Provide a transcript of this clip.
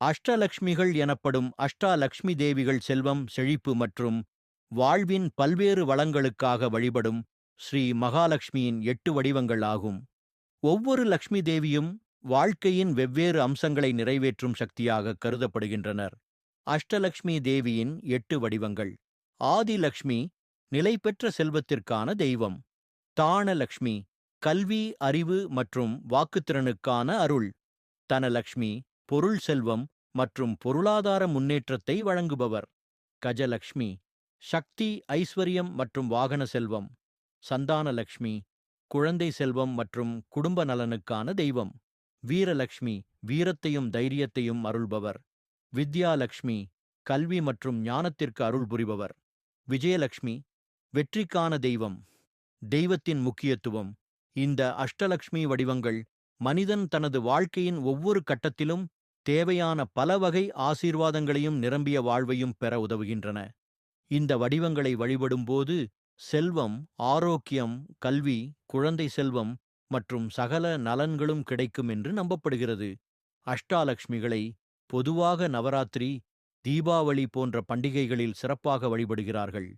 அஷ்டலக்ஷ்மிகள் எனப்படும் அஷ்டாலக்ஷ்மி தேவிகள் செல்வம் செழிப்பு மற்றும் வாழ்வின் பல்வேறு வளங்களுக்காக வழிபடும் ஸ்ரீ மகாலட்சுமியின் எட்டு வடிவங்கள் ஆகும். ஒவ்வொரு லக்ஷ்மி தேவியும் வாழ்க்கையின் வெவ்வேறு அம்சங்களை நிறைவேற்றும் சக்தியாக கருதப்படுகின்றனர். அஷ்டலக்ஷ்மி தேவியின் எட்டு வடிவங்கள். ஆதிலக்ஷ்மி நிலைபெற்ற செல்வத்திற்கான தெய்வம். தானலக்ஷ்மி கல்வி அறிவு மற்றும் வாக்குத்திறனுக்கான அருள். தனலக்ஷ்மி பொருள் செல்வம் மற்றும் பொருளாதார முன்னேற்றத்தை வழங்குபவர். கஜலக்ஷ்மி சக்தி ஐஸ்வர்யம் மற்றும் வாகன செல்வம். சந்தானலக்ஷ்மி குழந்தை செல்வம் மற்றும் குடும்ப நலனுக்கான தெய்வம். வீரலக்ஷ்மி வீரத்தையும் தைரியத்தையும் அருள்பவர். வித்யாலக்ஷ்மி கல்வி மற்றும் ஞானத்திற்கு அருள் புரிபவர். விஜயலக்ஷ்மி வெற்றிக்கான தெய்வம். தெய்வத்தின் முக்கியத்துவம். இந்த அஷ்டலக்ஷ்மி வடிவங்கள் மனிதன் தனது வாழ்க்கையின் ஒவ்வொரு கட்டத்திலும் தேவையான பல வகை ஆசீர்வாதங்களையும் நிரம்பிய வாழ்வையும் பெற உதவுகின்றன. இந்த வடிவங்களை வழிபடும்போது செல்வம் ஆரோக்கியம் கல்வி குழந்தை செல்வம் மற்றும் சகல நலன்களும் கிடைக்கும் என்று நம்பப்படுகிறது. அஷ்டாலக்ஷ்மிகளை பொதுவாக நவராத்திரி தீபாவளி போன்ற பண்டிகைகளில் சிறப்பாக வழிபடுகிறார்கள்.